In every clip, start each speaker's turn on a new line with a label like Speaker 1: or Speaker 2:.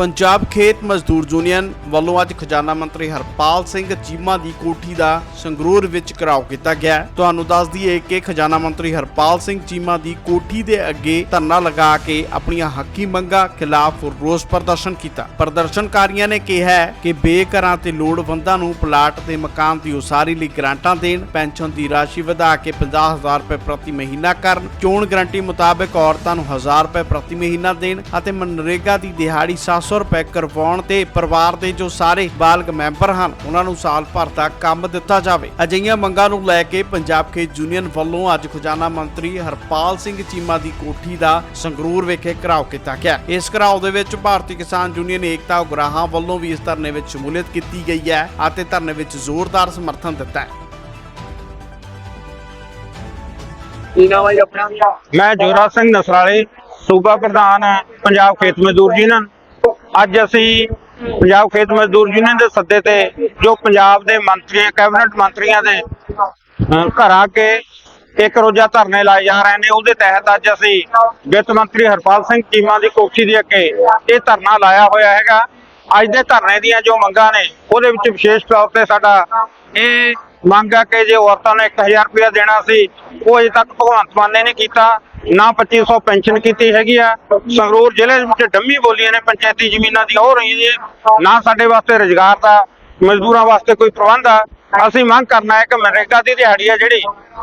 Speaker 1: ਪੰਜਾਬ ਖੇਤ ਮਜ਼ਦੂਰ ਯੂਨੀਅਨ ਵੱਲੋਂ ਅੱਜ ਖਜ਼ਾਨਾ ਮੰਤਰੀ ਹਰਪਾਲ ਸਿੰਘ ਚੀਮਾ ਦੀ ਕੋਠੀ ਦਾ ਸੰਗਰੂਰ ਵਿੱਚ ਘਰਾਓ ਕੀਤਾ ਗਿਆ ਤੁਹਾਨੂੰ ਦੱਸ ਦਈਏ ਕਿ ਖਜ਼ਾਨਾ ਮੰਤਰੀ ਹਰਪਾਲ ਸਿੰਘ ਚੀਮਾ ਦੀ ਕੋਠੀ ਦੇ ਅੱਗੇ ਧਰਨਾ ਲਗਾ ਕੇ ਆਪਣੀਆਂ ਹੱਕੀ ਮੰਗਾਂ ਖਿਲਾਫ ਰੋਸ ਪ੍ਰਦਰਸ਼ਨ ਕੀਤਾ। ਪ੍ਰਦਰਸ਼ਨਕਾਰੀਆਂ ਨੇ ਕਿਹਾ ਕਿ ਬੇਘਰਾਂ ਤੇ ਲੋੜਵੰਦਾਂ ਨੂੰ ਪਲਾਟ ਤੇ ਮਕਾਨ ਦੀ ਉਸਾਰੀ ਲਈ ਗ੍ਰਾਂਟਾਂ ਦੇਣ, ਪੈਨਸ਼ਨ ਦੀ ਰਾਸ਼ੀ ਵਧਾ ਕੇ 50000 ਰੁਪਏ ਪ੍ਰਤੀ ਮਹੀਨਾ ਕਰਨ, ਚੋਣ ਗਰੰਟੀ ਮੁਤਾਬਕ ਔਰਤਾਂ ਨੂੰ 1000 ਰੁਪਏ ਪ੍ਰਤੀ ਮਹੀਨਾ ਦੇਣ ਅਤੇ ਮਨਰੇਗਾ ਦੀ ਦਿਹਾੜੀ 700 ਰੁਪਏ ਕਰਵਾਉਣ ਤੇ ਪਰਿਵਾਰ ਦੇ ਜੋ ਸਾਰੇ ਬਾਲਗ ਮੈਂਬਰ ਹਨ ਉਹਨਾਂ ਨੂੰ ਸਾਲ ਭਰ ਦਾ ਕੰਮ ਦਿੱਤਾ ਜਾਵੇ। ਅਜਿਹੀਆਂ ਮੰਗਾਂ ਨੂੰ ਲੈ ਕੇ ਪੰਜਾਬ ਖੇਤ ਯੂਨੀਅਨ ਵੱਲੋਂ ਅੱਜ ਖਜ਼ਾਨਾ ਮੰਤਰੀ ਹਰਪਾਲ ਸਿੰਘ ਚੀਮਾ ਦੀ ਕੋਠੀ ਦਾ ਸੰਗਰੂਰ ਵਿਖੇ ਘਰਾਓ ਕੀਤਾ ਗਿਆ। ਇਸ ਘਰਾਓ ਦੇ ਵਿੱਚ ਭਾਰਤੀ ਕਿਸਾਨ ਯੂਨੀਅਨ ਏਕਤਾ ਉਗਰਾਹਾਂ ਵੱਲੋਂ ਵੀ ਇਸ ਧਰਨੇ ਵਿੱਚ ਸ਼ਮੂਲੀਅਤ ਕੀਤੀ ਗਈ ਹੈ ਅਤੇ ਧਰਨੇ ਵਿੱਚ ਜ਼ੋਰਦਾਰ ਸਮਰਥਨ ਦਿੱਤਾ ਹੈ।
Speaker 2: ਕੀ ਨਾਮ ਹੈ ਜੀ ਆਪਣਾ?
Speaker 3: ਮੈਂ ਜੋਰਾ ਸਿੰਘ ਨਸਰਾਲੇ ਸੂਬਾ ਪ੍ਰਧਾਨ ਪੰਜਾਬ ਖੇਤ ਮਜ਼ਦੂਰ ਯੂਨੀਅਨ। ਅੱਜ ਅਸੀਂ ਪੰਜਾਬ ਖੇਤ ਮਜ਼ਦੂਰ ਯੂਨੀਅਨ ਦੇ ਸੱਦੇ ਤੇ ਜੋ ਪੰਜਾਬ ਦੇ ਮੰਤਰੀਆਂ, ਕੈਬਨਿਟ ਮੰਤਰੀਆਂ ਦੇ ਘਰ ਆ ਕੇ ਇੱਕ ਰੋਜ਼ਾ ਧਰਨੇ ਲਾਏ ਜਾ ਰਹੇ ਨੇ, ਉਹਦੇ ਤਹਿਤ ਅੱਜ ਅਸੀਂ ਵਿੱਤ ਮੰਤਰੀ ਹਰਪਾਲ ਸਿੰਘ ਚੀਮਾ ਦੀ ਕੋਠੀ ਦੇ ਅੱਗੇ ਇਹ ਧਰਨਾ ਲਾਇਆ ਹੋਇਆ ਹੈਗਾ। ਅੱਜ ਦੇ ਧਰਨੇ ਦੀਆਂ ਜੋ ਮੰਗਾਂ ਨੇ, ਉਹਦੇ ਵਿੱਚ ਵਿਸ਼ੇਸ਼ ਤੌਰ ਤੇ ਸਾਡਾ ਇਹ ਮੰਗ ਹੈ ਕਿ ਜੇ ਔਰਤਾਂ ਨੂੰ 1000 ਰੁਪਇਆ ਦੇਣਾ ਸੀ, ਉਹ ਅਜੇ ਤੱਕ ਭਗਵੰਤ ਮਾਨ ਨੇ ਨਹੀਂ ਕੀਤਾ। ਨਾ 2500 ਪੈਨਸ਼ਨ ਕੀਤੀ ਹੈਗੀ ਆ। ਸੰਗਰੂਰ ਜ਼ਿਲ੍ਹੇ ਵਿੱਚ ਡੰਮੀ ਬੋਲੀਆਂ ਨੇ, ਪੰਚਾਇਤੀ ਜ਼ਮੀਨਾਂ ਦੀ ਹੋ ਰਹੀ ਨੇ। ਨਾ ਸਾਡੇ ਵਾਸਤੇ ਰੁਜ਼ਗਾਰ ਦਾ, ਮਜ਼ਦੂਰਾਂ ਵਾਸਤੇ ਕੋਈ ਪ੍ਰਬੰਧ ਆ। ਅਸੀਂ ਮੰਗ ਕਰਨਾ ਹੈ ਕਿ ਮਨਰੇਗਾ ਦੀ ਦਿਹਾੜੀ ਆ ਜਿਹੜੀ,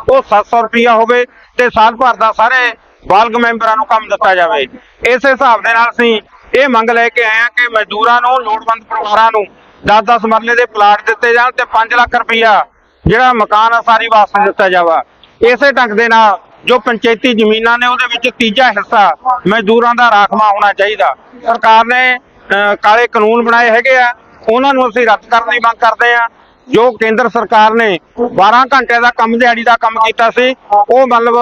Speaker 3: ਉਹ 700 ਰੁਪਇਆ ਹੋਵੇ ਤੇ ਸਾਲ ਭਰ ਦਾ ਸਾਰੇ ਬਾਲਗ ਮੈਂਬਰਾਂ ਨੂੰ ਕੰਮ ਦਿੱਤਾ ਜਾਵੇ। ਇਸੇ ਹਿਸਾਬ ਦੇ ਨਾਲ ਅਸੀਂ ਇਹ ਮੰਗ ਲੈ ਕੇ ਆਏ ਹਾਂ ਕਿ ਮਜ਼ਦੂਰਾਂ ਨੂੰ, ਲੋੜਵੰਦ ਪਰਿਵਾਰਾਂ ਨੂੰ 10-10 ਮਰਲੇ ਦੇ ਪਲਾਟ ਦਿੱਤੇ ਜਾਣ ਤੇ 5 ਲੱਖ ਰੁਪਇਆ ਜਿਹੜਾ ਮਕਾਨ ਆ, ਸਾਰੀ ਵਾਸਤੇ ਦਿੱਤਾ ਜਾਵਾ। ਇਸੇ ਢੰਗ ਦੇ ਨਾਲ ਜੋ ਪੰਚਾਇਤੀ ਜ਼ਮੀਨਾਂ ਨੇ ਉਹਦੇ ਵਿੱਚ ਤੀਜਾ ਹਿੱਸਾ ਮਜ਼ਦੂਰਾਂ ਦਾ ਰਾਖਵਾ ਹੋਣਾ ਚਾਹੀਦਾ। ਸਰਕਾਰ ਨੇ ਅਹ, ਕਾਲੇ ਕਾਨੂੰਨ ਬਣਾਏ ਹੈਗੇ ਆ ਉਹਨਾਂ ਨੂੰ ਅਸੀਂ ਰੱਦ ਕਰਨ ਦੀ ਮੰਗ ਕਰਦੇ ਆ। ਜੋ ਕੇਂਦਰ ਸਰਕਾਰ ਨੇ 12 ਘੰਟੇ ਦਾ ਕੰਮ ਦਿਹਾੜੀ ਦਾ ਕੰਮ ਕੀਤਾ ਸੀ ਉਹ ਮਤਲਬ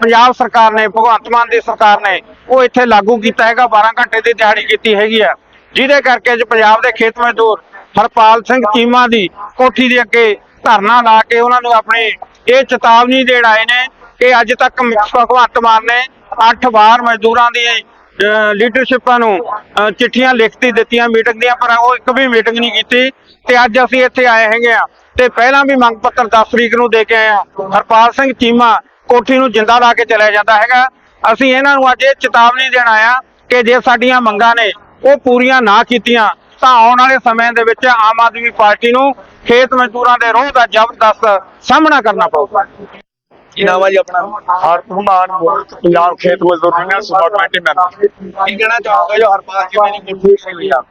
Speaker 3: ਪੰਜਾਬ ਸਰਕਾਰ ਨੇ ਭਗਵੰਤ ਮਾਨ ਦੀ ਸਰਕਾਰ ਨੇ ਉਹ ਇੱਥੇ ਲਾਗੂ ਕੀਤਾ ਹੈਗਾ 12 ਘੰਟੇ ਦੀ ਦਿਹਾੜੀ ਕੀਤੀ ਹੈਗੀ ਆ। ਜਿਹਦੇ ਕਰਕੇ ਅੱਜ ਪੰਜਾਬ ਦੇ ਖੇਤ ਮਜ਼ਦੂਰ ਹਰਪਾਲ ਸਿੰਘ ਚੀਮਾ ਦੀ ਕੋਠੀ ਦੇ ਅੱਗੇ ਧਰਨਾ ਲਾ ਕੇ ਉਹਨਾਂ ਨੂੰ ਆਪਣੇ ਇਹ ਚੇਤਾਵਨੀ ਦੇਣ ਆਏ ਨੇ ਕਿ ਅੱਜ ਤੱਕ ਭਗਵੰਤ ਮਾਨ ਨੇ 8 ਵਾਰ ਮਜ਼ਦੂਰਾਂ ਦੀ ਲੀਡਰਸ਼ਿਪਾਂ ਨੂੰ ਚਿੱਠੀਆਂ ਲਿਖਤੀ ਦਿੱਤੀਆਂ ਮੀਟਿੰਗ ਦੀਆਂ, ਪਰ ਉਹ ਇੱਕ ਵੀ ਮੀਟਿੰਗ ਨਹੀਂ ਕੀਤੀ। ਤੇ ਅੱਜ ਅਸੀਂ ਇੱਥੇ ਆਏ ਹੈਗੇ ਆ ਤੇ ਪਹਿਲਾਂ ਵੀ ਮੰਗ ਪੱਤਰ 10 ਤਰੀਕ ਨੂੰ ਦੇ ਕੇ ਆਏ ਆ ਹਰਪਾਲ ਸਿੰਘ ਚੀਮਾ ਕੋਠੀ ਨੂੰ ਜਿੰਦਾ ਲਾ ਕੇ ਚਲਿਆ ਜਾਂਦਾ ਹੈਗਾ। ਅਸੀਂ ਇਹਨਾਂ ਨੂੰ ਅੱਜ ਇਹ ਚੇਤਾਵਨੀ ਦੇਣ ਆਇਆ ਕਿ ਜੇ ਸਾਡੀਆਂ ਮੰਗਾਂ ਨੇ ਉਹ ਪੂਰੀਆਂ ਨਾ ਕੀਤੀਆਂ, ਤਾਂ ਆਉਣ ਵਾਲੇ ਸਮੇਂ ਦੇ ਵਿੱਚ ਆਮ ਆਦਮੀ ਪਾਰਟੀ ਨੂੰ ਖੇਤ ਮਜ਼ਦੂਰਾਂ ਦੇ ਰੋਹ ਦਾ ਜ਼ਬਰਦਸਤ ਸਾਹਮਣਾ ਕਰਨਾ ਪਊਗਾ।
Speaker 2: ਕੀ ਨਾਮ ਹੈ ਜੀ ਆਪਣਾ?
Speaker 4: ਪੰਜਾਬ ਖੇਤ ਮਜ਼ਦੂਰ ਯੂਨੀਅਨ ਸੂਬਾ ਕਮੇਟੀ ਮੈਂਬਰ।
Speaker 2: ਕੀ ਕਹਿਣਾ ਚਾਹੋਗੇ ਜੋ ਹਰਪਾਲ ਜੀ ਨੇ ਕੋਠੀ ਹੋਈ ਆ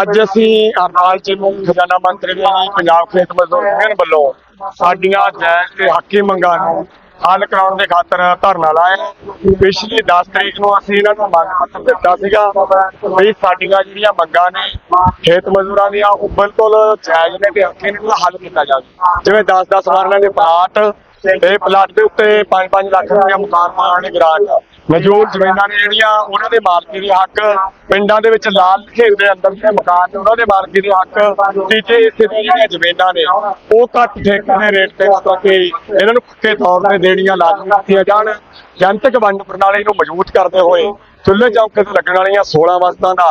Speaker 4: ਅੱਜ ਅਸੀਂ ਹਰਪਾਲ ਜੀ ਨੂੰ ਖਜ਼ਾਨਾ ਮੰਤਰੀ ਜੀ ਪੰਜਾਬ ਖੇਤ ਮਜ਼ਦੂਰ ਯੂਨੀਅਨ ਵੱਲੋਂ ਸਾਡੀਆਂ ਜਾਇਜ਼ ਤੇ ਹੱਕੀ ਮੰਗਾਂ ਨੂੰ ਹੱਲ ਕਰਾਉਣ ਦੇ ਖਾਤਰ ਧਰਨਾ ਲਾਇਆ। ਪਿਛਲੀ 10 ਤਰੀਕ ਨੂੰ ਅਸੀਂ ਇਹਨਾਂ ਨੂੰ ਮੰਗ ਪੱਤਰ ਦਿੱਤਾ ਸੀਗਾ ਵੀ ਸਾਡੀਆਂ ਜਿਹੜੀਆਂ ਮੰਗਾਂ ਨੇ ਖੇਤ ਮਜ਼ਦੂਰਾਂ ਦੀਆਂ ਉਹ ਬਿਲਕੁਲ ਜਾਇਜ਼ ਨੇ ਤੇ ਹੱਕੀ ਨੇ ਹੱਲ ਕੀਤਾ ਜਾਵੇ। ਜਿਵੇਂ 10-10 ਵਾਰਾਂ ਦੇ ਪਲਾਟ ਇਹ ਪਲਾਟ ਦੇ ਉੱਤੇ 5-5 ਲੱਖ ਰੁਪਏ ਮਕਾਨ ਮਾਰਨੇ ਗਰਾਂਟ ਮੌਜੂਦ ਜ਼ਮੀਨਾਂ ਨੇ ਜਿਹੜੀਆਂ, ਉਹਨਾਂ ਦੇ ਮਾਲਕੀ ਦੇ ਹੱਕ, ਪਿੰਡਾਂ ਦੇ ਵਿੱਚ ਲਾਲ ਖੇਤ ਦੇ ਅੰਦਰ ਜਿਹੜੇ ਮਕਾਨ ਨੇ, ਉਹਨਾਂ ਦੇ ਮਾਲਕੀ ਦੇ ਹੱਕ, ਤੀਜੇ ਹਿੱਸੇ ਦੀਆਂ ਜਿਹੜੀਆਂ ਜ਼ਮੀਨਾਂ ਨੇ, ਉਹ ਘੱਟ ਠੇਕੇ ਦੇ ਰੇਟ ਤੇ ਮਤਲਬ ਕਿ ਇਹਨਾਂ ਨੂੰ ਪੱਕੇ ਤੌਰ ਤੇ ਦੇਣੀਆਂ ਲਾਜ਼ਮੀ ਕੀਤੀਆਂ ਜਾਣ। ਜਨਤਕ ਵੰਡ ਪ੍ਰਣਾਲੀ ਨੂੰ ਮਜ਼ਬੂਤ ਕਰਦੇ ਹੋਏ ਚੁੱਲ੍ਹੇ ਚੌਂਕੇ ਤੇ ਲੱਗਣ ਵਾਲੀਆਂ 16 ਵਸਤਾਂ ਦਾ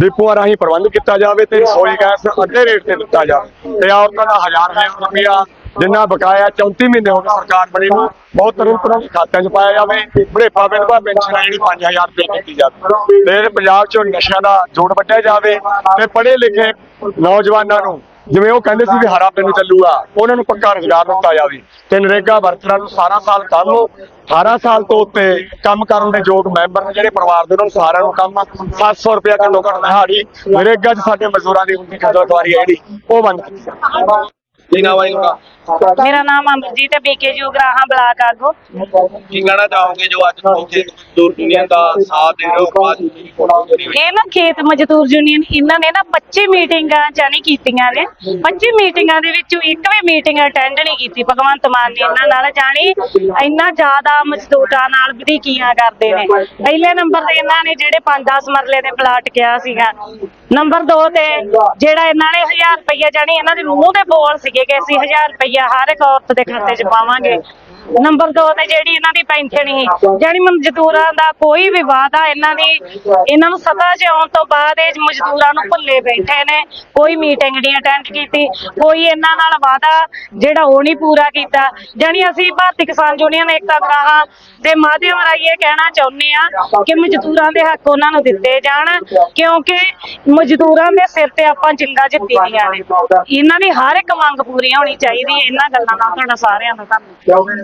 Speaker 4: ਡਿਪੂਆਂ ਰਾਹੀਂ ਪ੍ਰਬੰਧ ਕੀਤਾ ਜਾਵੇ ਤੇ ਰਸੋਈ ਗੈਸ ਅੱਧੇ ਰੇਟ ਤੇ ਦਿੱਤਾ ਜਾਵੇ। ਤੇ ਔਰਤਾਂ ਦਾ 1000 ਰੁਪਇਆ ਜਿੰਨਾ ਬਕਾਇਆ 34 ਮਹੀਨੇ ਹੋ ਗਏ ਸਰਕਾਰ ਬਣੀ ਨੂੰ, ਬਹੁਤ ਤੁਰੰਤ ਤੁਰੰਤ ਖਾਤਿਆਂ 'ਚ ਪਾਇਆ ਜਾਵੇ, ਬੁਢੇਪਾ ਵਿਧਵਾ ਪੈਨਸ਼ਨ ਆ ਜਿਹੜੀ 5000 ਰੁਪਏ ਦਿੱਤੀ ਜਾਵੇ। ਤੇ ਪੰਜਾਬ 'ਚੋਂ ਨਸ਼ਿਆਂ ਦਾ ਜੋੜ ਵੱਢਿਆ ਜਾਵੇ ਤੇ ਪੜ੍ਹੇ ਲਿਖੇ ਨੌਜਵਾਨਾਂ ਨੂੰ, ਜਿਵੇਂ ਉਹ ਕਹਿੰਦੇ ਸੀ ਵੀ ਹਰਾ ਪਿੰਡ ਚੱਲੂਗਾ, ਉਹਨਾਂ ਨੂੰ ਪੱਕਾ ਰੁਜ਼ਗਾਰ ਦਿੱਤਾ ਜਾਵੇ। ਤੇ ਨਰੇਗਾ ਵਰਕਰਾਂ ਨੂੰ ਸਾਰਾ ਸਾਲ ਕੰਮ 18 ਸਾਲ ਤੋਂ ਉੱਤੇ ਕੰਮ ਕਰਨ ਦੇ ਯੋਗ ਮੈਂਬਰ ਨੇ ਜਿਹੜੇ ਪਰਿਵਾਰ ਦੇ ਉਹਨਾਂ ਨੂੰ ਸਾਰਿਆਂ ਨੂੰ ਕੰਮ 700 ਰੁਪਏ ਘੱਟੋ ਘੱਟ ਦਿਹਾੜੀ ਨਰੇਗਾ 'ਚ ਸਾਡੇ ਮਜ਼ਦੂਰਾਂ ਦੀ ਹੁੰਦੀ ਖਦਮਤਵਾਰੀ ਹੈ ਜਿਹੜੀ, ਉਹ ਬੰਦ ਕੀਤੀ
Speaker 2: ਕੀ ਨਾਮ ਹੈ ਜੀ ਤੁਹਾਡਾ?
Speaker 5: ਮੇਰਾ ਨਾਮ ਅਮਰਜੀਤ ਹੈ ਬੀਕੇ ਉਗਰਾਹਾਂ ਬਲਾਕ ਆਗੋ।
Speaker 2: ਕੀ ਕਹਿਣਾ ਚਾਹੋਗੇ ਜੋ ਅੱਜ ਪਹੁੰਚੇ ਮਜ਼ਦੂਰ ਯੂਨੀਅਨ ਦਾ ਸਾਥ ਦੇ ਰਹੇ ਹੋ? ਅੱਜ ਦੀ ਕੋਠੀ ਜਿਹੜੀ ਹੋਈ
Speaker 5: ਇਹ ਨਾ ਖੇਤ ਮਜ਼ਦੂਰ ਯੂਨੀਅਨ ਇਹਨਾਂ ਨੇ ਨਾ 25 ਮੀਟਿੰਗਾਂ ਜਾਨੀ ਕੀਤੀਆਂ ਨੇ। 25 ਮੀਟਿੰਗਾਂ ਦੇ ਵਿੱਚੋਂ ਇੱਕ ਵੀ ਮੀਟਿੰਗ ਅਟੈਂਡ ਨਹੀਂ ਕੀਤੀ ਭਗਵੰਤ ਮਾਨ ਨੇ ਇਹਨਾਂ ਨਾਲ ਜਾਣੀ ਇੰਨਾ ਜ਼ਿਆਦਾ ਮਜ਼ਦੂਰਾਂ ਨਾਲ ਵਧੀਕੀਆਂ ਕਰਦੇ ਨੇ। ਪਹਿਲੇ ਨੰਬਰ ਤੇ ਇਹਨਾਂ ਨੇ ਜਿਹੜੇ 5-10 ਮਰਲੇ ਦੇ ਪਲਾਟ ਕਿਹਾ ਸੀਗਾ। ਨੰਬਰ 2 ਤੇ ਜਿਹੜਾ ਇਹਨਾਂ ਨੇ 1000 ਰੁਪਇਆ ਜਾਨੀ ਇਹਨਾਂ ਦੇ ਮੂੰਹ ਦੇ ਬੋਲ ਸੀਗੇ ਕਿ ਅਸੀਂ 1000 ਰੁਪਇਆ ਹਰ ਇੱਕ ਔਰਤ ਦੇ ਖਾਤੇ 'ਚ ਪਾਵਾਂਗੇ। ਨੰਬਰ 2 ਤੇ ਜਿਹੜੀ ਇਹਨਾਂ ਦੀ ਪੈਨਸ਼ਨ ਸੀ ਜਾਨੀ ਮਜ਼ਦੂਰਾਂ ਦਾ ਕੋਈ ਵੀ ਵਾਅਦਾ ਇਹਨਾਂ ਦੀ, ਇਹਨਾਂ ਨੂੰ ਸਤਾ 'ਚ ਆਉਣ ਤੋਂ ਬਾਅਦ ਇਹ ਮਜ਼ਦੂਰਾਂ ਨੂੰ ਭੁੱਲੇ ਬੈਠੇ ਨੇ, ਕੋਈ ਮੀਟਿੰਗ ਨਹੀਂ ਅਟੈਂਡ ਕੀਤੀ, ਕੋਈ ਇਹਨਾਂ ਨਾਲ ਵਾਅਦਾ ਜਿਹੜਾ ਉਹ ਨਹੀਂ ਪੂਰਾ ਕੀਤਾ। ਜਾਨੀ ਅਸੀਂ ਭਾਰਤੀ ਕਿਸਾਨ ਯੂਨੀਅਨ ਏਕਤਾ ਗਰਾਹਾਂ ਦੇ ਮਾਧਿਅਮ ਰਾਹੀਂ ਇਹ ਕਹਿਣਾ ਚਾਹੁੰਦੇ ਆ ਕਿ ਮਜ਼ਦੂਰਾਂ ਦੇ ਹੱਕ ਉਹਨਾਂ ਨੂੰ ਦਿੱਤੇ ਜਾਣ, ਕਿਉਂਕਿ ਮਜ਼ਦੂਰਾਂ ਦੇ ਸਿਰ ਤੇ ਆਪਾਂ ਜਿੰਗਾ ਜਿੱਤੀ ਦੀਆਂ ਨੇ। ਇਹਨਾਂ ਦੀ ਹਰ ਇੱਕ ਮੰਗ ਪੂਰੀ ਹੋਣੀ ਚਾਹੀਦੀ ਹੈ ਇਹਨਾਂ ਗੱਲਾਂ ਨਾਲ ਤੁਹਾਡਾ ਸਾਰਿਆਂ ਦਾ ਧੰਨਵਾਦ।